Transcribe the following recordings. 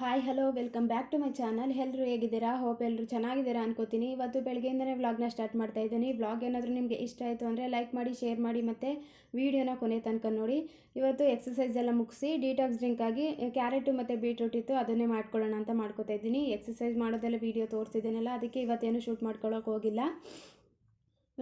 Hi hello welcome back to my channel ಎಲ್ಲರೂ ಹೇಗಿದ್ದೀರಾ? Hope ಎಲ್ಲರೂ ಚೆನ್ನಾಗಿದ್ದೀರಾ ಅನ್ಕೋತೀನಿ. ಇವತ್ತು ಬೆಳಗ್ಗೆಯಿಂದನೇ ವ್ಲಾಗ್ನ ಸ್ಟಾರ್ಟ್ ಮಾಡ್ತಾ ಇದ್ದೀನಿ. ವ್ಲಾಗ್ ಏನಾದರೂ ನಿಮಗೆ ಇಷ್ಟ ಆಯಿತು ಅಂದರೆ ಲೈಕ್ ಮಾಡಿ ಶೇರ್ ಮಾಡಿ ಮತ್ತು ವೀಡಿಯೋನ ಕೊನೆ ತನಕ ನೋಡಿ. ಇವತ್ತು ಎಕ್ಸಸೈಸ್ ಎಲ್ಲ ಮುಗಿಸಿ ಡೀಟಾಕ್ಸ್ ಡ್ರಿಂಕ್ ಆಗಿ ಕ್ಯಾರೆಟು ಮತ್ತು ಬೀಟ್ರೂಟ್ ಇತ್ತು, ಅದನ್ನೇ ಮಾಡ್ಕೊಳ್ಳೋಣ ಅಂತ ಮಾಡ್ಕೋತಾ ಇದ್ದೀನಿ. ಎಕ್ಸಸೈಸ್ ಮಾಡೋದೆಲ್ಲ ವೀಡಿಯೋ ತೋರಿಸಿದ್ದೀನಲ್ಲ, ಅದಕ್ಕೆ ಇವತ್ತೇನು ಶೂಟ್ ಮಾಡ್ಕೊಳ್ಳೋಕೆ ಹೋಗಿಲ್ಲ.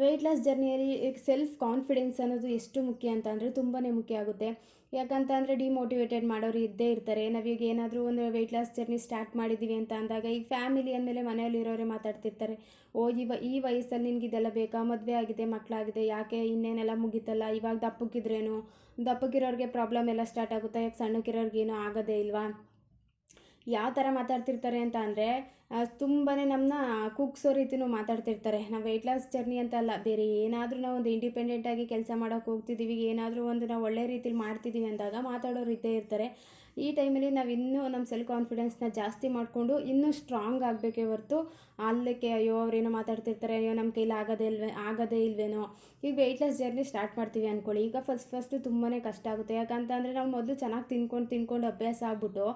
ವೆಯ್ಟ್ ಲಾಸ್ ಜರ್ನಿಯಲ್ಲಿ ಸೆಲ್ಫ್ ಕಾನ್ಫಿಡೆನ್ಸ್ ಅನ್ನೋದು ಎಷ್ಟು ಮುಖ್ಯ ಅಂತ ಅಂದರೆ ತುಂಬಾ ಮುಖ್ಯ ಆಗುತ್ತೆ. ಯಾಕಂತಂದರೆ ಡಿಮೋಟಿವೇಟೆಡ್ ಮಾಡೋರು ಇದ್ದೇ ಇರ್ತಾರೆ. ನಾವೀಗ ಏನಾದರೂ ಒಂದು ವೆಯ್ಟ್ ಲಾಸ್ ಜರ್ನಿ ಸ್ಟಾರ್ಟ್ ಮಾಡಿದ್ದೀವಿ ಅಂತ ಅಂದಾಗ ಈಗ ಫ್ಯಾಮಿಲಿ ಅಂದಮೇಲೆ ಮನೆಯಲ್ಲಿರೋರೇ ಮಾತಾಡ್ತಿರ್ತಾರೆ. ಓ, ಇವ, ಈ ವಯಸ್ಸಲ್ಲಿ ನಿನ್ಗೆ ಇದೆಲ್ಲ ಬೇಕಾ? ಮದುವೆ ಆಗಿದೆ ಮಕ್ಕಳಾಗಿದೆ ಯಾಕೆ ಇನ್ನೇನೆಲ್ಲ ಮುಗೀತಲ್ಲ? ಇವಾಗ ದಪ್ಪಕ್ಕಿದ್ರೇನು ದಪ್ಪಕ್ಕಿರೋರಿಗೆ ಪ್ರಾಬ್ಲಮ್ ಎಲ್ಲ ಸ್ಟಾರ್ಟ್ ಆಗುತ್ತಾ? ಯಾಕೆ ಸಣ್ಣಕ್ಕಿರೋರ್ಗೇನು ಆಗೋದೇ ಇಲ್ವಾ? ಯಾವ ಥರ ಮಾತಾಡ್ತಿರ್ತಾರೆ ಅಂತ ಅಂದರೆ ತುಂಬಾ ನಮ್ಮನ್ನ ಕುಗ್ಸೋ ರೀತಿನೂ ಮಾತಾಡ್ತಿರ್ತಾರೆ. ನಾವು ವೆಯ್ಟ್ ಲಾಸ್ ಜರ್ನಿ ಅಂತ ಅಲ್ಲ, ಬೇರೆ ಏನಾದರೂ ನಾವು ಒಂದು ಇಂಡಿಪೆಂಡೆಂಟಾಗಿ ಕೆಲಸ ಮಾಡೋಕೆ ಹೋಗ್ತಿದ್ದೀವಿ ಏನಾದರೂ ಒಂದು ನಾವು ಒಳ್ಳೆ ರೀತಿಲಿ ಮಾಡ್ತಿದ್ದೀವಿ ಅಂದಾಗ ಮಾತಾಡೋರು ಇದ್ದೇ ಇರ್ತಾರೆ. ಈ ಟೈಮಲ್ಲಿ ನಾವು ಇನ್ನೂ ನಮ್ಮ ಸೆಲ್ಫ್ ಕಾನ್ಫಿಡೆನ್ಸ್ನ ಜಾಸ್ತಿ ಮಾಡಿಕೊಂಡು ಇನ್ನೂ ಸ್ಟ್ರಾಂಗ್ ಆಗಬೇಕೇ ಹೊರತು ಅಲ್ಲಕ್ಕೆ ಅಯ್ಯೋ, ಅವ್ರೇನೋ ಮಾತಾಡ್ತಿರ್ತಾರೆ, ಅಯ್ಯೋ ನಮ್ಮ ಕೈಲಿ ಆಗೋದೇ ಇಲ್ವೇ, ಆಗೋದೇ ಇಲ್ವೇನೋ. ಈಗ ವೆಯ್ಟ್ ಲಾಸ್ ಜರ್ನಿ ಸ್ಟಾರ್ಟ್ ಮಾಡ್ತೀವಿ ಅಂದ್ಕೊಳ್ಳಿ ಈಗ ಫಸ್ಟ್ ಫಸ್ಟು ತುಂಬಾ ಕಷ್ಟ ಆಗುತ್ತೆ. ಯಾಕಂತಂದರೆ ನಾವು ಮೊದಲು ಚೆನ್ನಾಗಿ ತಿನ್ಕೊಂಡು ತಿನ್ಕೊಂಡು ಅಭ್ಯಾಸ ಆಗ್ಬಿಟ್ಟು,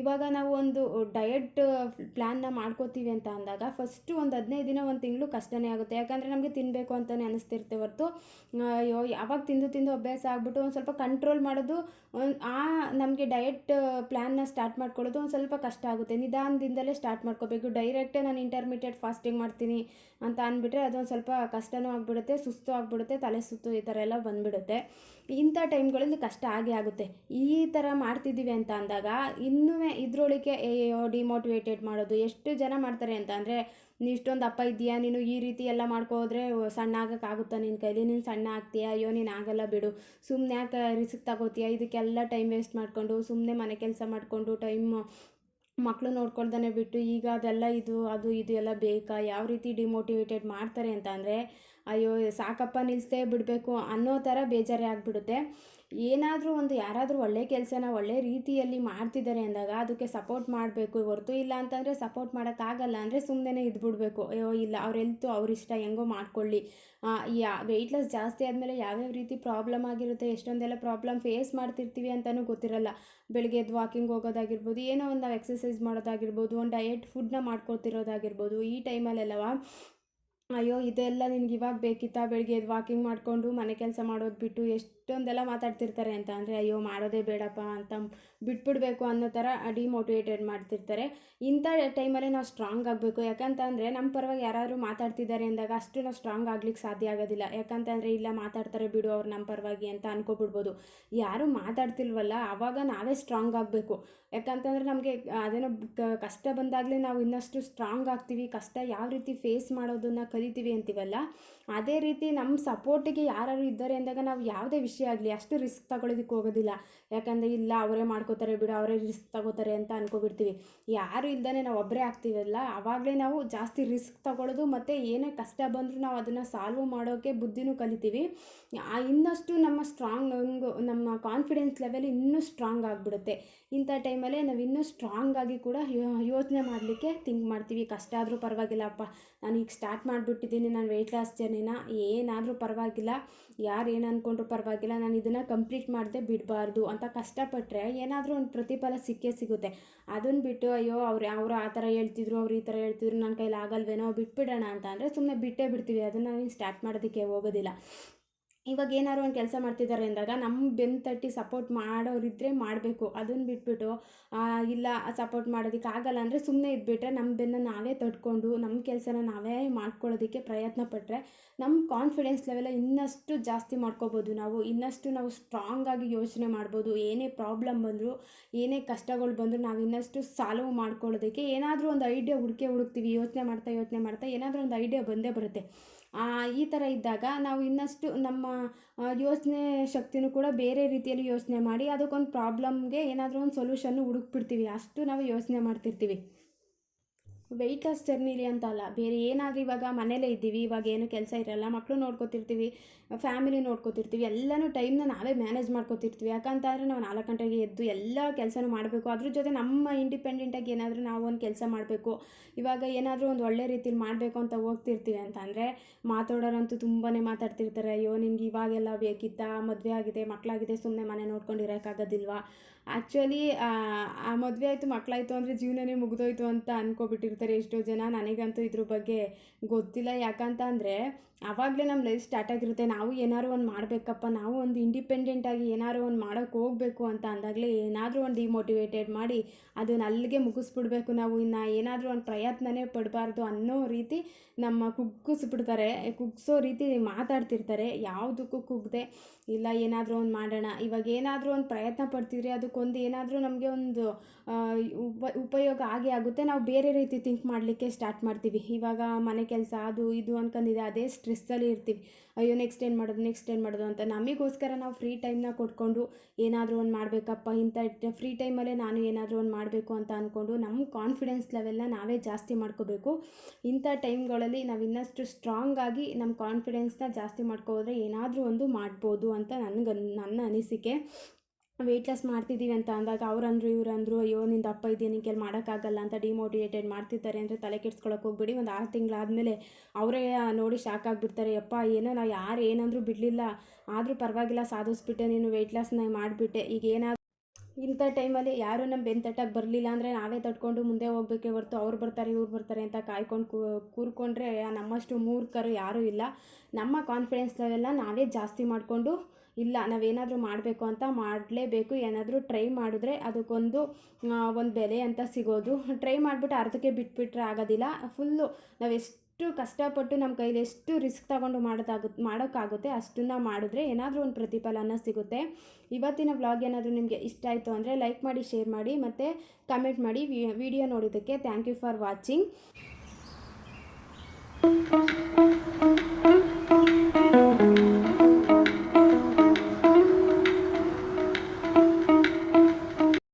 ಇವಾಗ ನಾವು ಒಂದು ಡಯಟ್ ಪ್ಲ್ಯಾನ್ನ ಮಾಡ್ಕೋತೀವಿ ಅಂತ ಅಂದಾಗ ಫಸ್ಟು ಒಂದು ಹದಿನೈದು ದಿನ, ಒಂದು ತಿಂಗಳು ಕಷ್ಟನೇ ಆಗುತ್ತೆ. ಯಾಕಂದರೆ ನಮಗೆ ತಿನ್ನಬೇಕು ಅಂತಲೇ ಅನಿಸ್ತಿರುತ್ತೆ ಹೊರತು. ಅಯ್ಯೋ, ಯಾವಾಗ ತಿಂದು ತಿಂದು ಅಭ್ಯಾಸ ಆಗ್ಬಿಟ್ಟು ಒಂದು ಸ್ವಲ್ಪ ಕಂಟ್ರೋಲ್ ಮಾಡೋದು ಆ ನಮಗೆ ಡಯಟ್ ಪ್ಲ್ಯಾನ್ನ ಸ್ಟಾರ್ಟ್ ಮಾಡ್ಕೊಳ್ಳೋದು ಒಂದು ಸ್ವಲ್ಪ ಕಷ್ಟ ಆಗುತ್ತೆ. ನಿಧಾನದಿಂದಲೇ ಸ್ಟಾರ್ಟ್ ಮಾಡ್ಕೋಬೇಕು. ಡೈರೆಕ್ಟೇ ನಾನು ಇಂಟರ್ಮೀಡಿಯೇಟ್ ಫಾಸ್ಟಿಂಗ್ ಮಾಡ್ತೀನಿ ಅಂತ ಅಂದ್ಬಿಟ್ರೆ ಅದೊಂದು ಸ್ವಲ್ಪ ಕಷ್ಟನೂ ಆಗಿಬಿಡುತ್ತೆ, ಸುಸ್ತು ಆಗಿಬಿಡುತ್ತೆ, ತಲೆ ಸುತ್ತು ಈ ಥರ ಎಲ್ಲ ಬಂದ್ಬಿಡುತ್ತೆ. ಇಂಥ ಟೈಮ್ಗಳಲ್ಲಿ ಕಷ್ಟ ಆಗೇ ಆಗುತ್ತೆ. ಈ ಥರ ಮಾಡ್ತಿದ್ದೀವಿ ಅಂತ ಅಂದಾಗ ಇನ್ನೂ ಇದ್ರೊಳಗೆ ಡಿಮೋಟಿವೇಟೆಡ್ ಮಾಡೋದು, ಎಷ್ಟು ಜನ ಮಾಡ್ತಾರೆ ಅಂತ ಅಂದರೆ ನೀನು ಇಷ್ಟೊಂದು ಅಪ್ಪ ಇದೆಯಾ ನೀನು ಈ ರೀತಿ ಎಲ್ಲ ಮಾಡ್ಕೋದ್ರೆ ಸಣ್ಣ ಆಗೋಕ್ಕಾಗುತ್ತಾ ನಿನ್ನ ಕೈಲಿ? ನೀನು ಸಣ್ಣ ಆಗ್ತೀಯಾ? ಅಯ್ಯೋ, ನೀನು ಆಗಲ್ಲ ಬಿಡು. ಸುಮ್ಮನೆ ಯಾಕೆ ರಿಸ್ಕ್ ತಗೋತೀಯ? ಇದಕ್ಕೆಲ್ಲ ಟೈಮ್ ವೇಸ್ಟ್ ಮಾಡಿಕೊಂಡು ಸುಮ್ಮನೆ ಮನೆ ಕೆಲಸ ಮಾಡಿಕೊಂಡು ಟೈಮ್ ಮಕ್ಕಳು ನೋಡ್ಕೊಳ್ದೇ ಬಿಟ್ಟು ಈಗ ಅದೆಲ್ಲ ಇದು, ಅದು ಇದು ಎಲ್ಲ ಬೇಕಾ? ಯಾವ ರೀತಿ ಡಿಮೋಟಿವೇಟೆಡ್ ಮಾಡ್ತಾರೆ ಅಂತ ಅಂದರೆ ಅಯ್ಯೋ, ಸಾಕಪ್ಪ ನಿಲ್ಲಿಸ್ದೇ ಬಿಡಬೇಕು ಅನ್ನೋ ಥರ ಬೇಜಾರೇ ಆಗಿಬಿಡುತ್ತೆ. ಏನಾದರೂ ಒಂದು ಯಾರಾದರೂ ಒಳ್ಳೆ ಕೆಲಸನ ಒಳ್ಳೆ ರೀತಿಯಲ್ಲಿ ಮಾಡ್ತಿದ್ದಾರೆ ಅಂದಾಗ ಅದಕ್ಕೆ ಸಪೋರ್ಟ್ ಮಾಡಬೇಕು. ಹೊರತು ಇಲ್ಲ ಅಂತಂದರೆ ಸಪೋರ್ಟ್ ಮಾಡೋಕ್ಕಾಗಲ್ಲ ಅಂದರೆ ಸುಮ್ಮನೆ ಇದ್ಬಿಡ್ಬೇಕು. ಅಯ್ಯೋ, ಇಲ್ಲ, ಅವ್ರು ಎಲ್ತು ಅವ್ರ ಇಷ್ಟ, ಹೆಂಗೋ ಮಾಡ್ಕೊಳ್ಳಿ. ಯಾ ವೆಯ್ಟ್ ಲಾಸ್ ಜಾಸ್ತಿ ಆದಮೇಲೆ ಯಾವ್ಯಾವ ರೀತಿ ಪ್ರಾಬ್ಲಮ್ ಆಗಿರುತ್ತೆ, ಎಷ್ಟೊಂದೆಲ್ಲ ಪ್ರಾಬ್ಲಮ್ ಫೇಸ್ ಮಾಡ್ತಿರ್ತೀವಿ ಅಂತಲೂ ಗೊತ್ತಿರಲ್ಲ. ಬೆಳಗ್ಗೆ ಎದ್ದು ವಾಕಿಂಗ್ ಹೋಗೋದಾಗಿರ್ಬೋದು, ಏನೋ ಒಂದು ನಾವು ಎಕ್ಸಸೈಸ್ ಮಾಡೋದಾಗಿರ್ಬೋದು, ಒಂದು ಡಯಟ್ ಫುಡ್ನ ಮಾಡ್ಕೊತಿರೋದಾಗಿರ್ಬೋದು ಈ ಟೈಮಲ್ಲೆಲ್ಲವ ಅಯ್ಯೋ, ಇದೆಲ್ಲ ನಿನ್ಗೆ ಇವಾಗ ಬೇಕಿತ್ತಾ? ಬೆಳಗ್ಗೆ ಎದ್ದು ವಾಕಿಂಗ್ ಮಾಡಿಕೊಂಡು ಮನೆ ಕೆಲಸ ಮಾಡೋದು ಬಿಟ್ಟು ಎಷ್ಟೊಂದೆಲ್ಲ ಮಾತಾಡ್ತಿರ್ತಾರೆ ಅಂತ ಅಂದರೆ, ಅಯ್ಯೋ, ಮಾಡೋದೇ ಬೇಡಪ್ಪ ಅಂತ ಬಿಟ್ಬಿಡಬೇಕು ಅನ್ನೋ ಥರ ಡಿಮೋಟಿವೇಟೆಡ್ ಮಾಡ್ತಿರ್ತಾರೆ. ಇಂಥ ಟೈಮಲ್ಲಿ ನಾವು ಸ್ಟ್ರಾಂಗ್ ಆಗಬೇಕು. ಯಾಕಂತಂದರೆ ನಮ್ಮ ಪರವಾಗಿ ಯಾರಾದರೂ ಮಾತಾಡ್ತಿದ್ದಾರೆ ಅಂದಾಗ ಅಷ್ಟು ನಾವು ಸ್ಟ್ರಾಂಗ್ ಆಗ್ಲಿಕ್ಕೆ ಸಾಧ್ಯ ಆಗೋದಿಲ್ಲ. ಯಾಕಂತಂದರೆ, ಇಲ್ಲ, ಮಾತಾಡ್ತಾರೆ ಬಿಡು ಅವ್ರು ನಮ್ಮ ಪರವಾಗಿ ಅಂತ ಅನ್ಕೊಬಿಡ್ಬೋದು. ಯಾರು ಮಾತಾಡ್ತಿಲ್ವಲ್ಲ ಆವಾಗ ನಾವೇ ಸ್ಟ್ರಾಂಗ್ ಆಗಬೇಕು. ಯಾಕಂತಂದರೆ, ನಮಗೆ ಅದೇನೋ ಕಷ್ಟ ಬಂದಾಗಲೇ ನಾವು ಇನ್ನಷ್ಟು ಸ್ಟ್ರಾಂಗ್ ಆಗ್ತೀವಿ. ಕಷ್ಟ ಯಾವ ರೀತಿ ಫೇಸ್ ಮಾಡೋದನ್ನು ಕಲಿತೀವಿ ಅಂತೀವಲ್ಲ, ಅದೇ ರೀತಿ ನಮ್ಮ ಸಪೋರ್ಟಿಗೆ ಯಾರು ಇದ್ದಾರೆ ಅಂದಾಗ ನಾವು ಯಾವುದೇ ವಿಷಯ ಆಗಲಿ ಅಷ್ಟು ರಿಸ್ಕ್ ತಗೊಳ್ಳೋದಕ್ಕೆ ಹೋಗೋದಿಲ್ಲ. ಯಾಕಂದರೆ ಇಲ್ಲ, ಅವರೇ ಮಾಡ್ಕೋತಾರೆ ಬಿಡು, ಅವರೇ ರಿಸ್ಕ್ ತಗೋತಾರೆ ಅಂತ ಅನ್ಕೊಬಿಡ್ತೀವಿ. ಯಾರು ಇಲ್ದೇ ನಾವು ಒಬ್ಬರೇ ಆಗ್ತೀವಲ್ಲ ಆವಾಗಲೇ ನಾವು ಜಾಸ್ತಿ ರಿಸ್ಕ್ ತಗೊಳ್ಳೋದು ಮತ್ತು ಏನೇ ಕಷ್ಟ ಬಂದರೂ ನಾವು ಅದನ್ನು ಸಾಲ್ವ್ ಮಾಡೋಕ್ಕೆ ಬುದ್ಧಿನೂ ಕಲಿತೀವಿ. ಇನ್ನಷ್ಟು ನಮ್ಮ ಸ್ಟ್ರಾಂಗ್ ನಮ್ಮ ಕಾನ್ಫಿಡೆನ್ಸ್ ಲೆವೆಲ್ ಇನ್ನೂ ಸ್ಟ್ರಾಂಗ್ ಆಗಿಬಿಡುತ್ತೆ. ಇಂಥ ಟೈಮಲ್ಲೇ ನಾವು ಇನ್ನೂ ಸ್ಟ್ರಾಂಗ್ ಆಗಿ ಕೂಡ ಯೋಚನೆ ಮಾಡಲಿಕ್ಕೆ ಥಿಂಕ್ ಮಾಡ್ತೀವಿ. ಕಷ್ಟ ಆದರೂ ಪರವಾಗಿಲ್ಲಪ್ಪ ನಾನು ಈಗ ಸ್ಟಾರ್ಟ್ ಮಾಡಿಬಿಟ್ಟಿದ್ದೀನಿ ನಾನು ವೆಯ್ಟ್ ಲಾಸ್ ಜರ್ನಿನ ಏನಾದರೂ ಪರವಾಗಿಲ್ಲ. ಯಾರು ಏನು ಅಂದ್ಕೊಂಡ್ರು ಪರವಾಗಿಲ್ಲ. ನಾನು ಇದನ್ನು ಕಂಪ್ಲೀಟ್ ಮಾಡದೆ ಬಿಡಬಾರ್ದು ಅಂತ ಕಷ್ಟಪಟ್ಟರೆ ಏನಾದರೂ ಒಂದು ಪ್ರತಿಫಲ ಸಿಕ್ಕೇ ಸಿಗುತ್ತೆ. ಅದನ್ನು ಬಿಟ್ಟು, ಅಯ್ಯೋ, ಅವ್ರು, ಅವರು ಆ ಥರ ಹೇಳ್ತಿದ್ರು, ಅವ್ರು ಈ ಥರ ಹೇಳ್ತಿದ್ರು ನನ್ನ ಕೈಲಿ ಆಗಲ್ವೇನೋ, ಬಿಟ್ಬಿಡೋಣ ಅಂತ ಅಂದರೆ ಸುಮ್ಮನೆ ಬಿಟ್ಟೇ ಬಿಡ್ತೀವಿ. ಅದನ್ನು ನಾನು ಸ್ಟಾರ್ಟ್ ಮಾಡೋದಕ್ಕೆ ಹೋಗೋದಿಲ್ಲ. ಇವಾಗ ಏನಾದ್ರು ಒಂದು ಕೆಲಸ ಮಾಡ್ತಿದ್ದಾರೆ ಅಂದಾಗ ನಮ್ಮ ಬೆನ್ನು ತಟ್ಟಿ ಸಪೋರ್ಟ್ ಮಾಡೋರಿದ್ದರೆ ಮಾಡಬೇಕು. ಅದನ್ನು ಬಿಟ್ಬಿಟ್ಟು ಇಲ್ಲ ಸಪೋರ್ಟ್ ಮಾಡೋದಕ್ಕೆ ಆಗಲ್ಲ ಅಂದರೆ ಸುಮ್ಮನೆ ಇದ್ಬಿಟ್ರೆ ನಮ್ಮ ಬೆನ್ನ ನಾವೇ ತಡ್ಕೊಂಡು ನಮ್ಮ ಕೆಲಸನ ನಾವೇ ಮಾಡ್ಕೊಳ್ಳೋದಕ್ಕೆ ಪ್ರಯತ್ನ ಪಟ್ಟರೆ ನಮ್ಮ ಕಾನ್ಫಿಡೆನ್ಸ್ ಲೆವೆಲ ಇನ್ನಷ್ಟು ಜಾಸ್ತಿ ಮಾಡ್ಕೋಬೋದು ನಾವು. ಇನ್ನಷ್ಟು ನಾವು ಸ್ಟ್ರಾಂಗ್ ಆಗಿ ಯೋಚನೆ ಮಾಡ್ಬೋದು. ಏನೇ ಪ್ರಾಬ್ಲಮ್ ಬಂದರೂ, ಏನೇ ಕಷ್ಟಗಳು ಬಂದರೂ ನಾವು ಇನ್ನಷ್ಟು ಸಾಲ್ವ್ ಮಾಡ್ಕೊಳ್ಳೋದಕ್ಕೆ ಏನಾದರೂ ಒಂದು ಐಡಿಯಾ ಹುಡುಕೇ ಹುಡುಕ್ತೀವಿ, ಯೋಚನೆ ಮಾಡ್ತಾ ಯೋಚನೆ ಮಾಡ್ತಾ ಏನಾದರೂ ಒಂದು ಐಡಿಯಾ ಬಂದೇ ಬರುತ್ತೆ. ಈ ಥರ ಇದ್ದಾಗ ನಾವು ಇನ್ನಷ್ಟು ನಮ್ಮ ಯೋಚನೆ ಶಕ್ತಿನೂ ಕೂಡ ಬೇರೆ ರೀತಿಯಲ್ಲಿ ಯೋಚನೆ ಮಾಡಿ ಅದಕ್ಕೊಂದು ಪ್ರಾಬ್ಲಮ್ಗೆ ಏನಾದರೂ ಒಂದು ಸೊಲ್ಯೂಷನ್ನು ಹುಡುಕ್ಬಿಡ್ತೀವಿ. ಅಷ್ಟು ನಾವು ಯೋಚನೆ ಮಾಡ್ತಿರ್ತೀವಿ. ವೆಯ್ಟ್ ಲಾಸ್ ಜರ್ನಿಲಿ ಅಂತ ಅಲ್ಲ. ಬೇರೆ ಏನಾದರೂ ಇವಾಗ ಮನೇಲೇ ಇದ್ದೀವಿ, ಇವಾಗ ಏನು ಕೆಲಸ ಇರಲ್ಲ ಮಕ್ಕಳು ನೋಡ್ಕೊತಿರ್ತೀವಿ ಫ್ಯಾಮಿಲಿ ನೋಡ್ಕೊತಿರ್ತೀವಿ, ಎಲ್ಲನೂ ಟೈಮ್ನ ನಾವೇ ಮ್ಯಾನೇಜ್ ಮಾಡ್ಕೊತಿರ್ತೀವಿ. ಯಾಕಂತಂದರೆ ನಾವು ನಾಲ್ಕು ಗಂಟೆಗೆ ಎದ್ದು ಎಲ್ಲ ಕೆಲಸನೂ ಮಾಡಬೇಕು. ಅದ್ರ ಜೊತೆ ನಮ್ಮ ಇಂಡಿಪೆಂಡೆಂಟಾಗಿ ಏನಾದರೂ ನಾವು ಒಂದು ಕೆಲಸ ಮಾಡಬೇಕು. ಇವಾಗ ಏನಾದರೂ ಒಂದು ಒಳ್ಳೆ ರೀತಿಲಿ ಮಾಡಬೇಕು ಅಂತ ಹೋಗ್ತಿರ್ತೀವಿ ಅಂತ ಅಂದರೆ ಮಾತಾಡೋರಂತೂ ತುಂಬಾ ಮಾತಾಡ್ತಿರ್ತಾರೆ. ಅಯ್ಯೋ, ನಿನ್ಗೆ ಇವಾಗೆಲ್ಲ ಬೇಕಿತ್ತಾ? ಮದುವೆ ಆಗಿದೆ ಮಕ್ಕಳಾಗಿದೆ ಸುಮ್ಮನೆ ಮನೆ ನೋಡ್ಕೊಂಡು ಇರೋಕ್ಕಾಗೋದಿಲ್ವಾ? ಆ್ಯಕ್ಚುಲಿ ಆ ಮದುವೆ ಆಯಿತು ಮಕ್ಕಳಾಯಿತು ಅಂದರೆ ಜೀವನನೇ ಮುಗಿದೋಯ್ತು ಅಂತ ಅಂದ್ಕೊಬಿಟ್ಟಿರ್ತಾರೆ ಎಷ್ಟೋ ಜನ. ನನಗಂತೂ ಇದ್ರ ಬಗ್ಗೆ ಗೊತ್ತಿಲ್ಲ. ಯಾಕಂತ ಅಂದರೆ ಆವಾಗಲೇ ನಮ್ಮ ಲೈಫ್ ಸ್ಟಾರ್ಟ್ ಆಗಿರುತ್ತೆ. ನಾವು ಏನಾದ್ರು ಒಂದು ಮಾಡಬೇಕಪ್ಪ, ನಾವು ಒಂದು ಇಂಡಿಪೆಂಡೆಂಟಾಗಿ ಏನಾದ್ರು ಒಂದು ಮಾಡೋಕ್ಕೆ ಹೋಗಬೇಕು ಅಂತ ಅಂದಾಗಲೇ ಏನಾದರೂ ಒಂದು ಡಿಮೋಟಿವೇಟೆಡ್ ಮಾಡಿ ಅದನ್ನ ಅಲ್ಲಿಗೆ ಮುಗಿಸ್ಬಿಡ್ಬೇಕು ನಾವು. ಇನ್ನು ಏನಾದರೂ ಒಂದು ಪ್ರಯತ್ನನೇ ಪಡಬಾರ್ದು ಅನ್ನೋ ರೀತಿ ನಮ್ಮ ಕುಗ್ಗಿಸ್ಬಿಡ್ತಾರೆ. ಕುಗ್ಸೋ ರೀತಿ ಮಾತಾಡ್ತಿರ್ತಾರೆ. ಯಾವುದಕ್ಕೂ ಕುಗ್ದೆ ಇಲ್ಲ, ಏನಾದರೂ ಒಂದು ಮಾಡೋಣ. ಇವಾಗ ಏನಾದರೂ ಒಂದು ಪ್ರಯತ್ನ ಪಡ್ತಿದ್ರೆ ಅದಕ್ಕೊಂದು ಏನಾದರೂ ನಮಗೆ ಒಂದು ಉಪ, ಉಪಯೋಗ ಆಗೇ ಆಗುತ್ತೆ, ನಾವು ಬೇರೆ ರೀತಿ ಥಿಂಕ್ ಮಾಡಲಿಕ್ಕೆ ಸ್ಟಾರ್ಟ್ ಮಾಡ್ತೀವಿ. ಇವಾಗ ಮನೆ ಕೆಲಸ ಅದು ಇದು ಅನ್ಕೊಂಡಿದೆ ಅದೇ ಸ್ಟ್ರೆಸ್ಸಲ್ಲಿ ಇರ್ತೀವಿ. ಅಯ್ಯೋ ನೆಕ್ಸ್ಟ್ ಏನು ಮಾಡೋದು ನೆಕ್ಸ್ಟ್ ಏನು ಮಾಡೋದು ಅಂತ ನಮಗೋಸ್ಕರ ನಾವು ಫ್ರೀ ಟೈಮ್ನ ಕೊಟ್ಕೊಂಡು ಏನಾದರೂ ಒಂದು ಮಾಡಬೇಕಪ್ಪ ಇಂಥ ಫ್ರೀ ಟೈಮಲ್ಲೇ ನಾನು ಏನಾದರೂ ಒಂದು ಮಾಡಬೇಕು ಅಂತ ಅಂದ್ಕೊಂಡು ನಮ್ಮ ಕಾನ್ಫಿಡೆನ್ಸ್ ಲೆವೆಲ್ನ ನಾವೇ ಜಾಸ್ತಿ ಮಾಡ್ಕೋಬೇಕು. ಇಂಥ ಟೈಮ್ಗಳಲ್ಲಿ ನಾವು ಇನ್ನಷ್ಟು ಸ್ಟ್ರಾಂಗ್ ಆಗಿ ನಮ್ಮ ಕಾನ್ಫಿಡೆನ್ಸ್ನ ಜಾಸ್ತಿ ಮಾಡ್ಕೋದ್ರೆ ಏನಾದರೂ ಒಂದು ಮಾಡ್ಬೋದು ಅಂತ ನನಗೆ ನನ್ನ ಅನಿಸಿಕೆ. ವೆಯ್ಟ್ ಲಾಸ್ ಮಾಡ್ತಿದ್ದೀವಿ ಅಂತ ಅಂದಾಗ ಅವ್ರಂದ್ರು, ಇವ್ರಂದ್ರು, ಅಯ್ಯೋ, ನಿಂದು ಅಪ್ಪ ಇದೆಯಾ, ನಿಂಗೆ ಮಾಡೋಕ್ಕಾಗಲ್ಲ ಅಂತ ಡಿಮೋಟಿವೇಟೆಡ್ ಮಾಡ್ತಿದ್ದಾರೆ ಅಂದರೆ ತಲೆ ಕೆಡ್ಸ್ಕೊಳಕ್ಕೆ ಹೋಗ್ಬಿಡಿ. ಒಂದು ಆರು ತಿಂಗಳಾದಮೇಲೆ ಅವರೇ ನೋಡಿ ಶಾಕ್ ಆಗಿಬಿಡ್ತಾರೆ. ಅಪ್ಪ ಏನೋ ನಾವು ಯಾರು ಏನಂದರೂ ಬಿಡಲಿಲ್ಲ. ಆದರೂ ಪರವಾಗಿಲ್ಲ, ಸಾಧಿಸ್ಬಿಟ್ಟೆ. ನೀನು ವೆಯ್ಟ್ ಲಾಸ್ನ ಮಾಡಿಬಿಟ್ಟೆ. ಈಗ ಏನಾದ್ರು ಇಂಥ ಟೈಮಲ್ಲಿ ಯಾರೂ ನಮ್ಮ ಬೆನ್ ತಟ್ಟಕ್ಕೆ ಬರಲಿಲ್ಲ ಅಂದರೆ ನಾವೇ ತಟ್ಕೊಂಡು ಮುಂದೆ ಹೋಗ್ಬೇಕೇ ಹೊರ್ತು ಅವ್ರು ಬರ್ತಾರೆ, ಇವ್ರು ಬರ್ತಾರೆ ಅಂತ ಕಾಯ್ಕೊಂಡು ಕೂರ್ಕೊಂಡ್ರೆ ನಮ್ಮಷ್ಟು ಮೂರ್ಖರು ಯಾರೂ ಇಲ್ಲ. ನಮ್ಮ ಕಾನ್ಫಿಡೆನ್ಸ್ ಲೆವೆಲ್ನ ನಾವೇ ಜಾಸ್ತಿ ಮಾಡಿಕೊಂಡು ಇಲ್ಲ, ನಾವೇನಾದರೂ ಮಾಡಬೇಕು ಅಂತ ಮಾಡಲೇಬೇಕು. ಏನಾದರೂ ಟ್ರೈ ಮಾಡಿದ್ರೆ ಅದಕ್ಕೊಂದು ಒಂದು ಬೆಲೆ ಅಂತ ಸಿಗೋದು. ಟ್ರೈ ಮಾಡಿಬಿಟ್ಟು ಅರ್ಧಕ್ಕೆ ಬಿಟ್ಬಿಟ್ರೆ ಆಗೋದಿಲ್ಲ. ಫುಲ್ಲು ನಾವು ಎಷ್ಟು ಕಷ್ಟಪಟ್ಟು ನಮ್ಮ ಕೈಲಿ ಎಷ್ಟು ರಿಸ್ಕ್ ತಗೊಂಡು ಮಾಡೋದಾಗುತ್ತೆ ಮಾಡೋಕ್ಕಾಗುತ್ತೆ ಅಷ್ಟನ್ನು ಮಾಡಿದ್ರೆ ಏನಾದರೂ ಒಂದು ಪ್ರತಿಫಲನ ಸಿಗುತ್ತೆ. ಇವತ್ತಿನ ವ್ಲಾಗ್ ಏನಾದರೂ ನಿಮಗೆ ಇಷ್ಟ ಆಯಿತು ಅಂದರೆ ಲೈಕ್ ಮಾಡಿ ಶೇರ್ ಮಾಡಿ ಮತ್ತು ಕಮೆಂಟ್ ಮಾಡಿ. ವಿಡಿಯೋ ನೋಡಿದ್ದಕ್ಕೆ ಥ್ಯಾಂಕ್ ಯು ಫಾರ್ ವಾಚಿಂಗ್